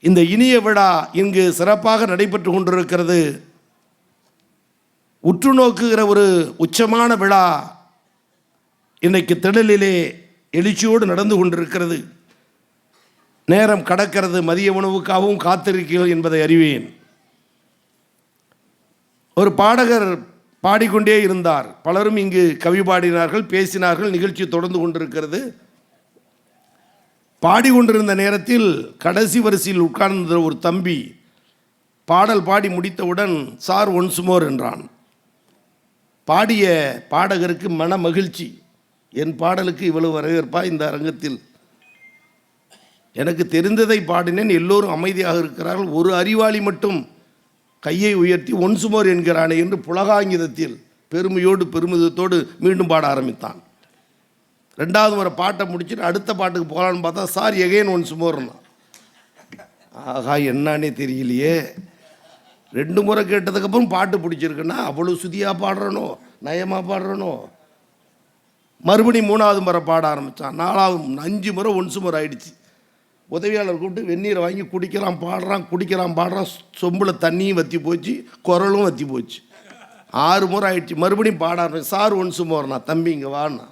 இந்த இனிய விழா இங்கு சிறப்பாக நடைபெற்று கொண்டிருக்கிறது. உற்று நோக்குகிற ஒரு உச்சமான விழா இன்றைக்கு திடலிலே எழுச்சியோடு நடந்து கொண்டிருக்கிறது. நேரம் கடக்கிறது மதிய உணவுக்காகவும் காத்திருக்கிறோம் என்பதை அறிவேன். ஒரு பாடகர் பாடிக்கொண்டே இருந்தார். பலரும் இங்கு கவி பாடினார்கள் பேசினார்கள் நிகழ்ச்சி தொடர்ந்து கொண்டிருக்கிறது. பாடிக்கொண்டிருந்த நேரத்தில் கடைசி வரிசையில் உட்கார்ந்த ஒரு தம்பி பாடல் பாடி முடித்தவுடன் சார் ஒன்ஸ் மோர் என்றான். பாடிய பாடகருக்கு மன மகிழ்ச்சி. என் பாடலுக்கு இவ்வளவு வரவேற்பா இந்த அரங்கத்தில். எனக்கு தெரிந்ததை பாடினேன். எல்லோரும் அமைதியாக இருக்கிறார்கள். ஒரு அறிவாளி மட்டும் கையை உயர்த்தி ஒன்சுமோர் என்கிறானே என்று புலகாங்கிதத்தில் பெருமையோடு பெருமிதத்தோடு மீண்டும் பாட ஆரம்பித்தான். ரெண்டாவது முறை பாட்டை முடிச்சுட்டு அடுத்த பாட்டுக்கு போகலான்னு பார்த்தா சார் எகைன் ஒன்ஸ் மோர்னா ஆகா என்னன்னே தெரியலையே. ரெண்டு முறை கேட்டதுக்கப்புறம் பாட்டு பிடிச்சிருக்குன்னா அவ்வளோ சுதியாக பாடுறனோ? நயமாக பாடுறனோ? மறுபடியும் மூணாவது முறை பாட ஆரம்பித்தான் நாலாவது அஞ்சு முறை ஒன்ஸ் முறை ஆயிடுச்சு. உதவியாளர் கூப்பிட்டு வெந்நீரை வாங்கி குடிக்கிறான் பாடுறான் குடிக்கிறான் பாடுறான். சொம்பில் தண்ணியும் வற்றி போச்சு குரலும் வற்றி போச்சு. ஆறு முறை ஆயிடுச்சு. மறுபடியும் பாட ஆரம்பிச்சு சார் ஒன்ஸ் மோர் தம்பி இங்கே வாண்ணா.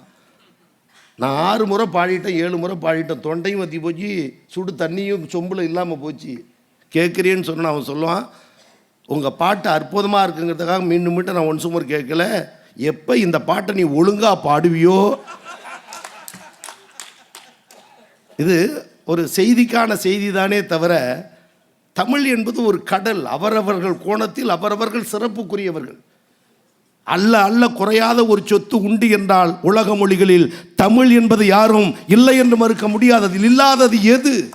நான் ஆறு முறை பாடிட்டேன் ஏழு முறை பாடிட்டேன். தொண்டையும் வற்றி போச்சு சுடு தண்ணியும் சொம்பில் இல்லாமல் போச்சு. கேட்குறியேன்னு சொன்ன அவன் சொல்லுவான் உங்கள் பாட்டு அற்புதமாக இருக்குங்கிறதுக்காக மீண்டும் மீண்டும் நான் ஒன் சுமர் கேட்கல. எப்போ இந்த பாட்டை நீ ஒழுங்காக பாடுவியோ? இது ஒரு செய்திக்கான செய்தி தானே தவிர தமிழ் என்பது ஒரு கடல். அவரவர்கள் கோணத்தில் அவரவர்கள் சிறப்புக்குரியவர்கள். அல்ல அல்ல குறையாத ஒரு சொத்து உண்டு என்றால் உலக மொழிகளில் தமிழ் என்பது யாரும் இல்லை என்று மறுக்க முடியாதது. இல்லாதது எது?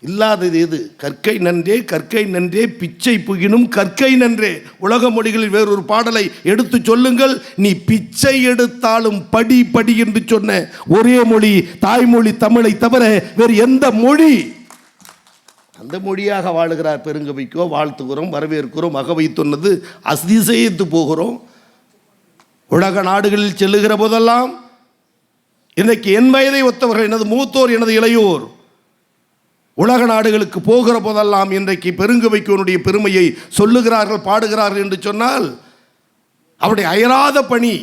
இல்லாதது எது? கற்கை நன்றே கற்கை நன்றே பிச்சை புகினும் கற்கை நன்றே. உலக மொழிகளில் வேறொரு பாடலை எடுத்து சொல்லுங்கள். நீ பிச்சை எடுத்தாலும் படி படி என்று சொன்ன ஒரே மொழி தாய்மொழி தமிழை தவிர வேறு எந்த மொழி? அந்த மொழியாக வாழுகிறார் பெருங்கவைக்கோ வாழ்த்துகிறோம் வரவேற்கிறோம் அகவை சொன்னது அதிசயித்து போகிறோம். உலக நாடுகளில் செல்லுகிற போதெல்லாம் இன்றைக்கு என் வயதை ஒத்தவர்கள் எனது மூத்தோர் எனது இளையோர் உலக நாடுகளுக்கு போகிற போதெல்லாம் இன்றைக்கு பெருங்கவைக்கோனுடைய பெருமையை சொல்லுகிறார்கள் பாடுகிறார்கள் என்று சொன்னால் அவருடைய அயராத பணி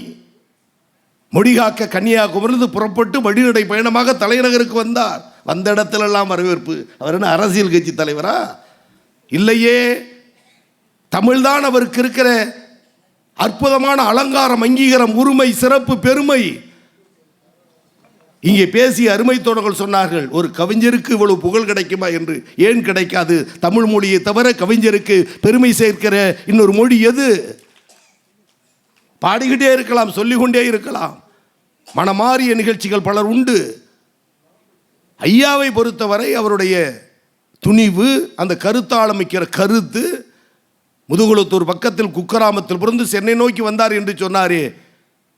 மொழிகாக்க கன்னியாகுமரிந்து புறப்பட்டு வழிநடை பயணமாக தலைநகருக்கு வந்தார். வந்த இடத்துலலாம் வரவேற்பு. அவர் என்ன அரசியல் கட்சி தலைவரா? இல்லையே. தமிழ்தான் அவருக்கு இருக்கிற அற்புதமான அலங்காரம் அங்கீகாரம் உரிமை சிறப்பு பெருமை. இங்கே பேசிய அருமை தோழர்கள் சொன்னார்கள் ஒரு கவிஞருக்கு இவ்வளவு புகழ் கிடைக்குமா என்று? ஏன் கிடைக்காது? தமிழ் மொழியை தவிர கவிஞருக்கு பெருமை சேர்க்கிற இன்னொரு மொழி எது? பாடிக்கிட்டே இருக்கலாம் சொல்லிக்கொண்டே இருக்கலாம். மனமாறிய நிகழ்ச்சிகள் பலர் உண்டு. ஐயாவை பொறுத்தவரை அவருடைய துணிவு அந்த கருத்தாளமிக்கிற கருத்து முதுகுளத்தூர் பக்கத்தில் குக்கராமத்தில் பிறந்து சென்னை நோக்கி வந்தார் என்று சொன்னாரே.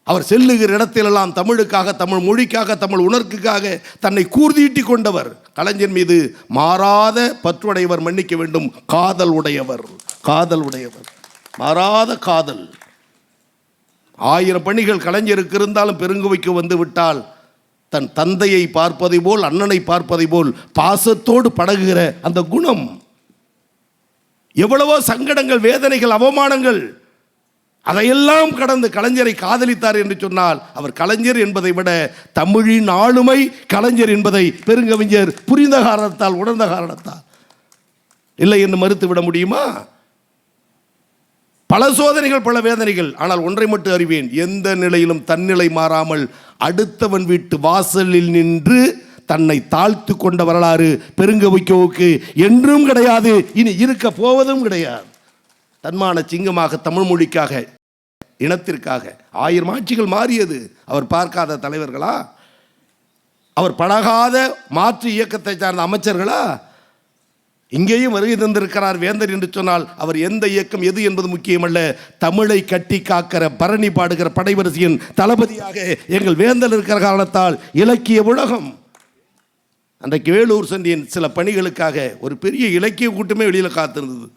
அவர் செல்லுகிற இடத்திலெல்லாம் தமிழுக்காக தமிழ் மொழிக்காக தமிழ் உணர்க்குக்காக தன்னை கூர்தீட்டி கொண்டவர். கலைஞர் மீது மாறாத பற்றுடையவர் மன்னிக்க வேண்டும். காதல் உடையவர் காதல் உடையவர். மாறாத காதல். ஆயிரம் பணிகள் கலைஞருக்கு இருந்தாலும் பெருங்குவைக்கு வந்து விட்டால் தன் தந்தையை பார்ப்பதை போல் அண்ணனை பார்ப்பதை போல் பாசத்தோடு படகுகிற அந்த குணம். எவ்வளவோ சங்கடங்கள் வேதனைகள் அவமானங்கள் அதையெல்லாம் கடந்து கலைஞரை காதலித்தார் என்று சொன்னால் அவர் கலைஞர் என்பதை விட தமிழின் ஆளுமை கலைஞர் என்பதை பெருங்கவிஞர் புரிந்த காரணத்தால் உணர்ந்த காரணத்தால். இல்லை என்று மறுத்து விட முடியுமா? பல சோதனைகள் பல வேதனைகள். ஆனால் ஒன்றை மட்டும் அறிவேன். எந்த நிலையிலும் தன்னிலை மாறாமல் அடுத்தவன் வீட்டு வாசலில் நின்று தன்னை தாழ்த்து கொண்ட வரலாறு பெருங்கவிக்கோவுக்கு என்றும் கிடையாது. இனி இருக்க போவதும் கிடையாது. தன்மான சிங்கமாக தமிழ் மொழிக்காக இனத்திற்காக. ஆயிரம் ஆட்சிகள் மாறியது. அவர் பார்க்காத தலைவர்களா? அவர் பழகாத மாற்று இயக்கத்தை சார்ந்த அமைச்சர்களா? இங்கேயும் வருகை தந்திருக்கிறார் வேந்தர் என்று சொன்னால் அவர் எந்த இயக்கம் எது என்பது முக்கியமல்ல. தமிழை கட்டி காக்கிற பரணி பாடுகிற படைவரிசையின் தளபதியாக எங்கள் வேந்தர் இருக்கிற காரணத்தால் இலக்கிய உலகம். அன்றைக்கு வேலூர் சென்றியின் சில பணிகளுக்காக ஒரு பெரிய இலக்கிய கூட்டமே வெளியில் காத்திருந்தது.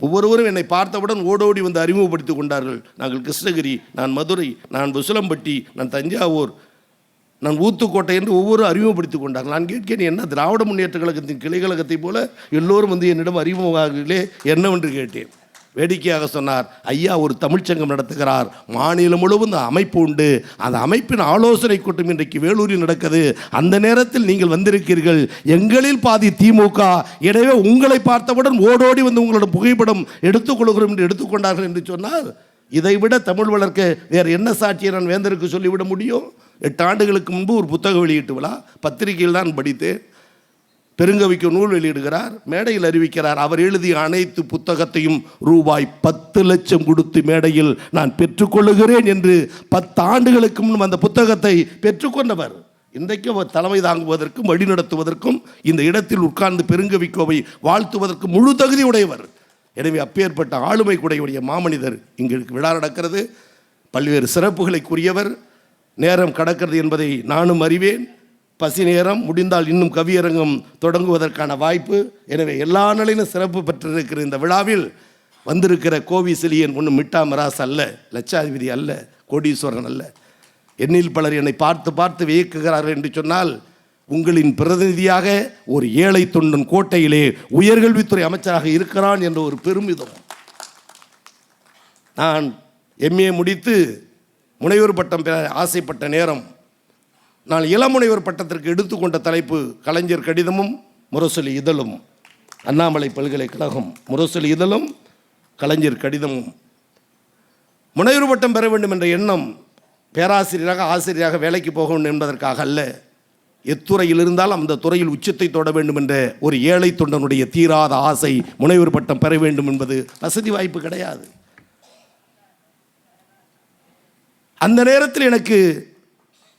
ஒவ்வொருவரும் என்னை பார்த்தவுடன் ஓடோடி வந்து அறிமுகப்படுத்தி கொண்டார்கள். நாங்கள் கிருஷ்ணகிரி நான் மதுரை நான் விசுலம்பட்டி நான் தஞ்சாவூர் நான் ஊத்துக்கோட்டை என்று ஒவ்வொரு அறிமுகப்படுத்திக் கொண்டார் நான் கேட்கிறேன் என்ன திராவிட முன்னேற்ற கழகத்தின் கிளை கழகத்தைப் போல எல்லோரும் வந்து என்னிடம் அறிமுகமாகலே என்னவென்று கேட்டேன். வேடிக்கையாக சொன்னார் ஐயா ஒரு தமிழ்ச்சங்கம் நடத்துகிறார். மாநிலம் முழுவதும் இந்த அமைப்பு உண்டு. அந்த அமைப்பின் ஆலோசனை கூட்டம் இன்றைக்கு வேலூரில் நடக்குது. அந்த நேரத்தில் நீங்கள் வந்திருக்கிறீர்கள். எங்களில் பாதி திமுக. எனவே உங்களை பார்த்தவுடன் ஓடோடி வந்து உங்களோட புகைப்படம் எடுத்துக்கொள்கிறோம் என்று எடுத்துக்கொண்டார்கள் என்று சொன்னார் இதைவிட தமிழ் வளர்க்க வேறு என்ன சாட்சியை நான் வேந்தருக்கு சொல்லிவிட முடியும்? எட்டு ஆண்டுகளுக்கு முன்பு ஒரு புத்தக வெளியீட்டு விழா. பத்திரிகையில் தான் படித்தேன் பெருங்கவிக்கு நூல் வெளியிடுகிறார் மேடையில் அறிவிக்கிறார். அவர் எழுதிய அனைத்து புத்தகத்தையும் ரூபாய் பத்து லட்சம் கொடுத்து மேடையில் நான் பெற்றுக்கொள்ளுகிறேன் என்று பத்து ஆண்டுகளுக்கு முன் அந்த புத்தகத்தை பெற்றுக்கொண்டவர். இன்றைக்கு அவர் தலைமை தாங்குவதற்கும் வழிநடத்துவதற்கும் இந்த இடத்தில் உட்கார்ந்து பெருங்கவிக்கோவை வாழ்த்துவதற்கு முழு தகுதி உடையவர். எனவே அப்பேற்பட்ட ஆளுமை குடையுடைய மாமனிதர் இங்கு விழா நடக்கிறது. பல்வேறு சிறப்புகளைக்குரியவர் நேரம் கடக்கிறது என்பதை நானும் அறிவேன். பசி நேரம் முடிந்தால் இன்னும் கவியரங்கம் தொடங்குவதற்கான வாய்ப்பு. எனவே எல்லா நிலையிலும் சிறப்பு பெற்றிருக்கிற இந்த விழாவில் வந்திருக்கிற கோவி சிலியன் ஒன்றும் மிட்டா அல்ல லட்சாதிபதி அல்ல கோடீஸ்வரன் அல்ல. என்னில் பலர் என்னை பார்த்து பார்த்து வியக்குகிறார்கள் என்று சொன்னால் உங்களின் பிரதிநிதியாக ஒரு ஏழை தொண்டன் கோட்டையிலே உயர்கல்வித்துறை அமைச்சராக இருக்கிறான் என்ற ஒரு பெருமிதம். நான் எம்ஏ முடித்து முனைவர் பட்டம் பெற ஆசைப்பட்ட நேரம். நான் இளமுனைவர் பட்டத்திற்கு எடுத்துக்கொண்ட தலைப்பு கலைஞர் கடிதமும் முரசொலி இதழும். அண்ணாமலை பல்கலைக்கழகம் முரசொலி இதழும் கலைஞர் கடிதமும். முனைவர் பட்டம் பெற வேண்டும் என்ற எண்ணம் பேராசிரியராக ஆசிரியராக வேலைக்கு போக வேண்டும் என்பதற்காக அல்ல. எத்துறையில் இருந்தாலும் அந்த துறையில் உச்சத்தை தொட வேண்டும் என்ற ஒரு ஏழை தொண்டனுடைய தீராத ஆசை முனைவர் பட்டம் பெற வேண்டும் என்பது வசதி வாய்ப்பு கிடையாது. அந்த நேரத்தில் எனக்கு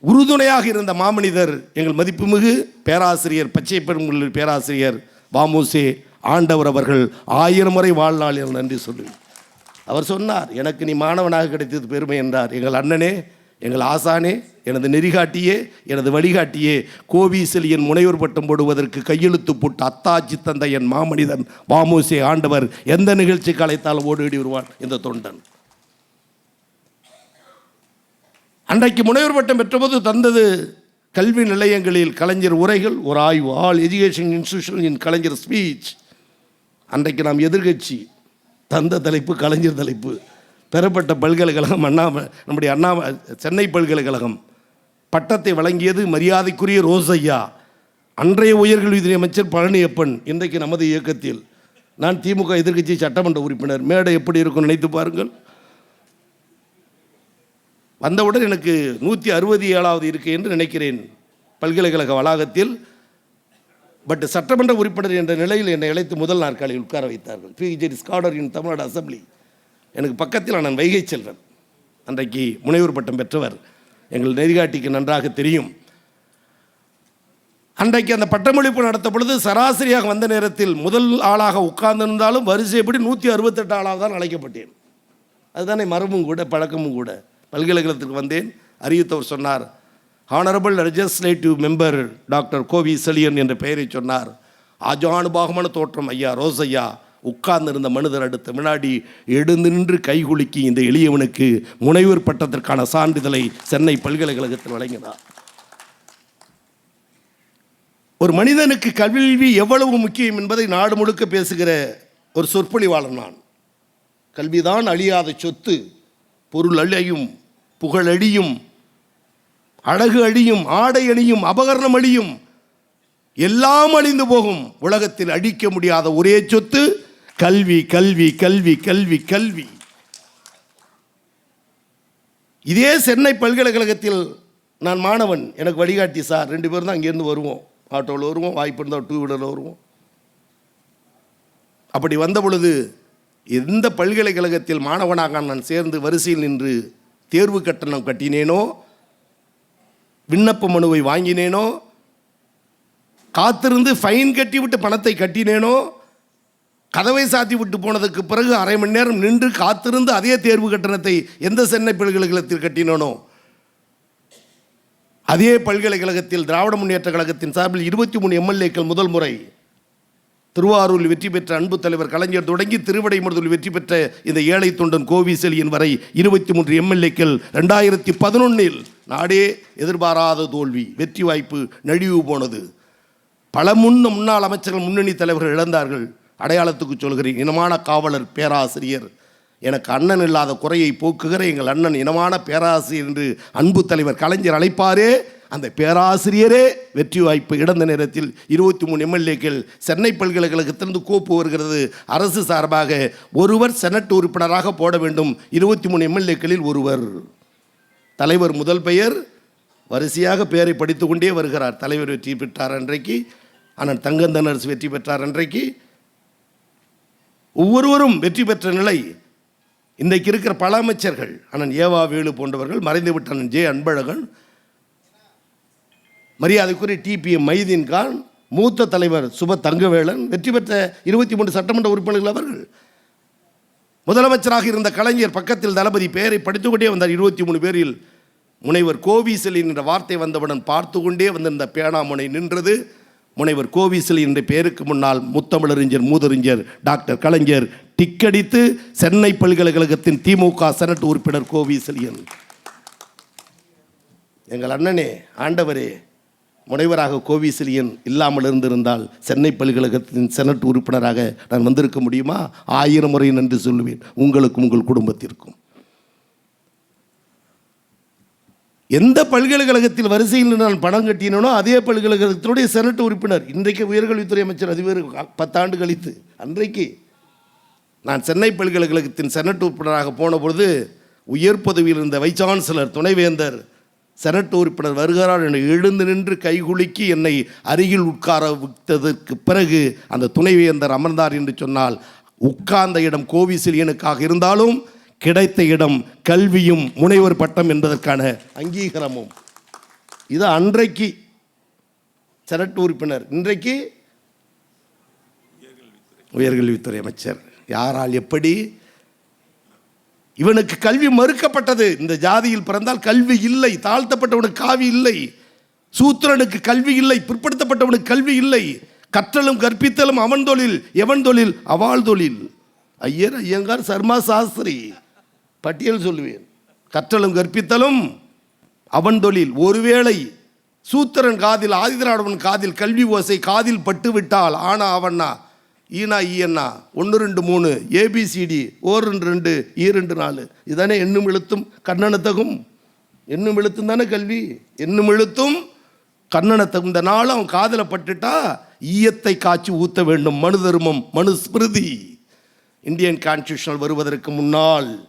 உறுதுணையாக இருந்த மாமனிதர் எங்கள் மதிப்புமிகு பேராசிரியர் பச்சை பெருங்குள்ள பேராசிரியர் வாமோசே ஆண்டவர் அவர்கள் ஆயிரம் முறை வாழ்நாளில் நன்றி சொல்லு. அவர் சொன்னார் எனக்கு நீ மாணவனாக கிடைத்தது பெருமை என்றார். எங்கள் அண்ணனே எங்கள் ஆசானே எனது நெறிகாட்டியே எனது வழிகாட்டியே கோவிசெலியின் முனைவர் பட்டம் போடுவதற்கு கையெழுத்து போட்டு அத்தாச்சி தந்த என் மாமனிதன் வாமோசே ஆண்டவர் எந்த நிகழ்ச்சிக்கு அழைத்தாலும் ஓடி வருவான் இந்த தொண்டன். அன்றைக்கு முனைவர் பட்டம் பெற்றபோது தந்தது கல்வி நிலையங்களில் கலைஞர் உரைகள் ஒரு ஆய்வு all education institution in Kalaignar speech அன்றைக்கு நாம் எதிர்கட்சி தந்த தலைப்பு கலைஞர் தலைப்பு. பெறப்பட்ட பல்கலைக்கழகம் அண்ணா நம்முடைய அண்ணா சென்னை பல்கலைக்கழகம். பட்டத்தை வழங்கியது மரியாதைக்குரிய ரோசையா அன்றைய உயர்கல்வித்துறை அமைச்சர் பழனியப்பன் இன்றைக்கு நமது இயக்கத்தில். நான் திமுக எதிர்க்கட்சி சட்டமன்ற உறுப்பினர். மேடை எப்படி இருக்கும் நினைத்து பாருங்கள். வந்தவுடன் எனக்கு நூற்றி அறுபது ஏழாவது இருக்கு என்று நினைக்கிறேன் பல்கலைக்கழக வளாகத்தில். பட் சட்டமன்ற உறுப்பினர் என்ற நிலையில் என்னை அழைத்து முதல் நாற்காலியில் உட்கார வைத்தார்கள். பிஜேடி ஸ்காடர் இன் தமிழ்நாடு அசம்பிளி. எனக்கு பக்கத்தில் நான் வைகை செல்வன். அன்றைக்கு முனைவர் பட்டம் பெற்றவர். எங்கள் நெறிகாட்டிக்கு நன்றாக தெரியும். அன்றைக்கு அந்த பட்டமளிப்பு நடத்த பொழுது சராசரியாக வந்த நேரத்தில் முதல் ஆளாக உட்கார்ந்திருந்தாலும் வரிசைப்படி நூற்றி அறுபத்தெட்டு ஆளாக தான் அழைக்கப்பட்டேன். அதுதானே மரபும் கூட பழக்கமும் கூட. பல்கலைக்கழகத்துக்கு வந்தேன். அறிவித்தவர் சொன்னார் honourable legislative member doctor Kovi Seliyan என்ற பெயரை சொன்னார். ஆஜானுபாகமான தோற்றம் ஐயா ரோசையா உட்கார்ந்திருந்த மனிதர் அடுத்த வினாடி எழுந்து நின்று கைகுலுக்கி இந்த எளியவனுக்கு முனைவர் பட்டத்திற்கான சான்றிதழை சென்னை பல்கலைக்கழகத்தில் வழங்கினார். ஒரு மனிதனுக்கு கல்வி எவ்வளவு முக்கியம் என்பதை நாடு முழுக்க பேசுகிற ஒரு சொற்பொழிவாளர் நான். கல்விதான் அழியாத சொத்து. பொருள் அழியும் புகழ் அழியும் அழகு அழியும் ஆடை அழியும் அபகரணம் அழியும் எல்லாம் அழிந்து போகும். உலகத்தில் அழிக்க முடியாத ஒரே சொத்து கல்வி கல்வி கல்வி கல்வி கல்வி. இதே சென்னை பல்கலைக்கழகத்தில் நான் மாணவன். எனக்கு வழிகாட்டி சார். ரெண்டு பேரும் தான் அங்கேருந்து வருவோம். ஆட்டோவில் வருவோம். வாய்ப்பு இருந்தால் டூ வீலரில் வருவோம். அப்படி வந்த பொழுது எந்த பல்கலைக்கழகத்தில் மாணவனாக நான் சேர்ந்து வரிசையில் நின்று தேர்வு கட்டணம் கட்டினேனோ விண்ணப்ப மனுவை வாங்கினேனோ காத்திருந்து ஃபைன் கட்டிவிட்டு பணத்தை கட்டினேனோ கதவை சாத்தி விட்டு போனதுக்கு பிறகு அரை மணி நேரம் நின்று காத்திருந்து அதே தேர்வு கட்டணத்தை எந்த சென்னை பல்கலைக்கழகத்தில் கட்டினோனோ அதே பல்கலைக்கழகத்தில் திராவிட முன்னேற்ற கழகத்தின் சார்பில் இருபத்தி மூணு எம்எல்ஏக்கள் முதல் முறை திருவாரூரில் வெற்றி பெற்ற அன்பு தலைவர் கலைஞர் தொடங்கி திருவிடைமுறுதில் வெற்றி பெற்ற இந்த ஏழை தொண்டன் கோவிசெலியன் வரை இருபத்தி மூன்று எம்எல்ஏக்கள் ரெண்டாயிரத்தி பதினொன்னில் நாடே எதிர்பாராத தோல்வி வெற்றி வாய்ப்பு நழிவு போனது. பல முன் முன்னாள் அமைச்சர்கள் முன்னணி தலைவர்கள் இழந்தார்கள். அடையாளத்துக்கு சொல்கிறேன் இனமான காவலர் பேராசிரியர். எனக்கு அண்ணன் இல்லாத குறையை போக்குகிற எங்கள் அண்ணன் இனமான பேராசிரியர் என்று அன்பு தலைவர் கலைஞர் அழைப்பாரே. அந்த பேராசிரியரே வெற்றி வாய்ப்பு இழந்த நேரத்தில் இருபத்தி மூணு எம்எல்ஏக்கள் சென்னை பல்கலைக்கழகத்திலிருந்து கோப்பு வருகிறது. அரசு சார்பாக ஒருவர் செனட் உறுப்பினராக போட வேண்டும். இருபத்தி மூணு எம்எல்ஏக்களில் ஒருவர். தலைவர் முதல் பெயர் வரிசையாக பெயரை படித்துக்கொண்டே வருகிறார். தலைவர் வெற்றி பெற்றார் அன்றைக்கு. ஆனால் தங்கந்தன் அரசு வெற்றி பெற்றார் அன்றைக்கு. ஒவ்வொருவரும் வெற்றி பெற்ற நிலை இன்றைக்கு இருக்கிற பல அமைச்சர்கள் அண்ணன் ஏவா வேலு போன்றவர்கள் மறைந்துவிட்ட அண்ணன் ஜே அன்பழகன் மரியாதைக்குரிய டிபிஎம் மைதீன் கான் மூத்த தலைவர் சுப தங்கவேலன் வெற்றி பெற்ற இருபத்தி மூன்று சட்டமன்ற உறுப்பினர்கள் அவர்கள். முதலமைச்சராக இருந்த கலைஞர் பக்கத்தில் தளபதி பெயரை படித்துக்கொண்டே வந்தார். இருபத்தி மூணு பேரில் முனைவர் கோவிசெலின் என்ற வார்த்தை வந்தவுடன் பார்த்து கொண்டே வந்திருந்த பேனாமுனை நின்றது. முனைவர் கோவிசலி என்ற பெயருக்கு முன்னால் முத்தமிழறிஞர் மூதறிஞர் டாக்டர் கலைஞர் டிக்கடித்து சென்னை பல்கலைக்கழகத்தின் திமுக செனட் உறுப்பினர் கோவிசலியன். எங்கள் அண்ணனே ஆண்டவரே முனைவராக கோவிசிலியன் இல்லாமல் இருந்திருந்தால் சென்னை பல்கழகத்தின் செனட் உறுப்பினராக நான் வந்திருக்க முடியுமா? ஆயிரம் முறை நன்றி சொல்லுவேன். உங்களுக்கும் உங்கள் குடும்பத்திற்கும். எந்த பல்கலைக்கழகத்தில் வரிசையில் நான் பணம் கட்டினோ அதே பல்கலைக்கழகத்தினுடைய செனட் உறுப்பினர். இன்றைக்கு உயர்கல்வித்துறை அமைச்சர் அதிபர் பத்தாண்டு கழித்து அன்றைக்கு நான் சென்னை பல்கலைக்கழகத்தின் செனட் உறுப்பினராக போன பொழுது உயர் பதவியில் இருந்த வைஸ் சான்சலர் துணைவேந்தர் செனட் உறுப்பினர் வருகிறார் என எழுந்து நின்று கைகுலுக்கி என்னை அருகில் உட்கார வைத்ததற்கு பிறகு அந்த துணைவேந்தர் அமர்ந்தார் என்று சொன்னால் உட்கார்ந்த இடம் கோவிசிலியனுக்காக இருந்தாலும் கிடைத்த இடம் கல்வியும் முனைவர் பட்டம் என்பதற்கான அங்கீகாரமும். இது அன்றைக்கு செனட் உறுப்பினர் இன்றைக்கு உயர்கல்வித்துறை அமைச்சர். யாரால் எப்படி இவனுக்கு கல்வி மறுக்கப்பட்டது. இந்த ஜாதியில் பிறந்தால் கல்வி இல்லை. தாழ்த்தப்பட்டவனுக்கு காவி இல்லை. சூத்திரனுக்கு கல்வி இல்லை. பிற்படுத்தப்பட்டவனுக்கு கல்வி இல்லை. கற்றலும் கற்பித்தலும் அவன் தொழில் எவன் தொழில்? அவாள் தொழில். ஐயர் ஐயங்கார் சர்மா சாஸ்திரி. பட்டியல் சொல்லுவேன். கற்றலும் கற்பித்தலும் அவன் தொழில். ஒருவேளை சூத்திரன் காதில் ஆதிதிராடவன் காதில் கல்வி ஓசை காதில் பட்டு விட்டால் ஆனா அவன்னா ஈனா ஈஎன்னா ஒன்று ரெண்டு மூணு ஏபிசிடி ஓர் ரெண்டு ரெண்டு ஈ ரெண்டு நாலு. இதானே எண்ணும் எழுத்தும் கண்ணனத்தகும். என்னும் எழுத்தும் தானே கல்வி? என்னும் எழுத்தும் கண்ணனத்தகும். இந்த நாளும் அவன் காதில் பட்டுட்டா ஈயத்தை காய்ச்சி ஊத்த வேண்டும். மனு தர்மம் மனு ஸ்மிருதி. இந்தியன் கான்ஸ்டியூஷனல் வருவதற்கு முன்னால்.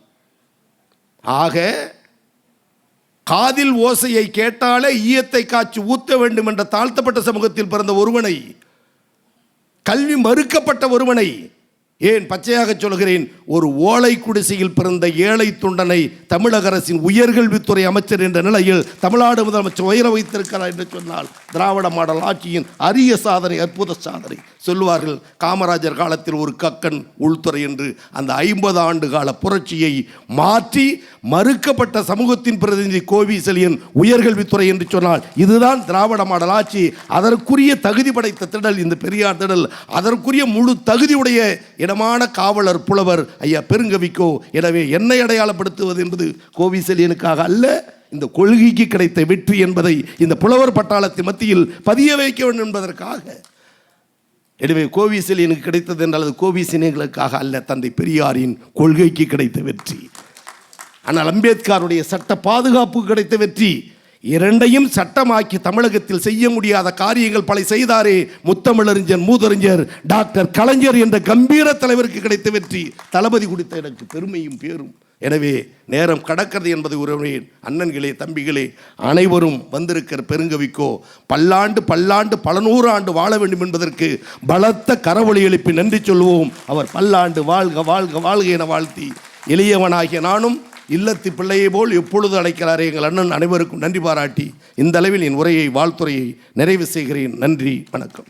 ஆக காதில் ஓசையை கேட்டாலே ஈயத்தை காய்ச்சி ஊத்த வேண்டும் என்ற தாழ்த்தப்பட்ட சமூகத்தில் பிறந்த ஒருவனை கல்வி மறுக்கப்பட்ட ஒருவனை ஏன் பச்சையாக சொல்கிறேன்? ஒரு ஓலை குடிசையில் பிறந்த ஏழை துண்டனை தமிழக அரசின் உயர்கல்வித்துறை அமைச்சர் என்ற நிலையில் தமிழ்நாடு முதலமைச்சர் உயர வைத்திருக்கிறார் என்று சொன்னால் திராவிட மாடல் ஆட்சியின் அரிய சாதனை அற்புத சாதனை. சொல்லுவார்கள் காமராஜர் காலத்தில் ஒரு கக்கன் உள்துறை என்று அந்த ஐம்பது ஆண்டு கால புரட்சியை மாற்றி மறுக்கப்பட்ட சமூகத்தின் பிரதிநிதி கோவிசலியன் உயர்கல்வித்துறை என்று சொன்னால் இதுதான் திராவிட மாடல் ஆட்சி. அதற்குரிய தகுதி படைத்த திடல் இந்த பெரியார் திடல் அதற்குரிய முழு தகுதியுடைய இடமான காவலர் புலவர் ஐயா பெருங்கவிக்கோ எனவே என்னை அடையாளப்படுத்துவது என்பது கோவிசலியனுக்காக அல்ல. இந்த கொள்கைக்கு கிடைத்த வெற்றி என்பதை இந்த புலவர் பட்டாளத்தின் மத்தியில் பதிய வைக்க வேண்டும் என்பதற்காக எனவே கோவிசெலியனுக்கு கிடைத்தது என்றால் அது கோவிசினியங்களுக்காக அல்ல தந்தை பெரியாரின் கொள்கைக்கு கிடைத்த வெற்றி. ஆனால் அம்பேத்கருடைய சட்ட பாதுகாப்பு கிடைத்த வெற்றி. இரண்டையும் சட்டமாக்கி தமிழகத்தில் செய்ய முடியாத காரியங்கள் பல செய்தாரே முத்தமிழறிஞர் மூதறிஞர் டாக்டர் கலைஞர் என்ற கம்பீர தலைவருக்கு கிடைத்த வெற்றி. தளபதி கொடுத்த எனக்கு பெருமையும் பேரும். எனவே நேரம் கடக்கிறது என்பது உறவின் அண்ணன்களே தம்பிகளே அனைவரும் வந்திருக்கிற பெருங்கவிக்கோ பல்லாண்டு பல்லாண்டு பல நூறு ஆண்டு வாழ வேண்டும் என்பதற்கு பலத்த கரவொளி எழுப்பி நன்றி சொல்வோம். அவர் பல்லாண்டு வாழ்க வாழ்க வாழ்க என வாழ்த்தி எளியவனாகிய நானும் இல்லத்து பிள்ளையை போல் எப்பொழுது அழைக்கிறாரே எங்கள் அண்ணன் அனைவருக்கும் நன்றி பாராட்டி இந்த அளவில் என் உரையை வாழ்த்துறையை நிறைவு செய்கிறேன். நன்றி வணக்கம்.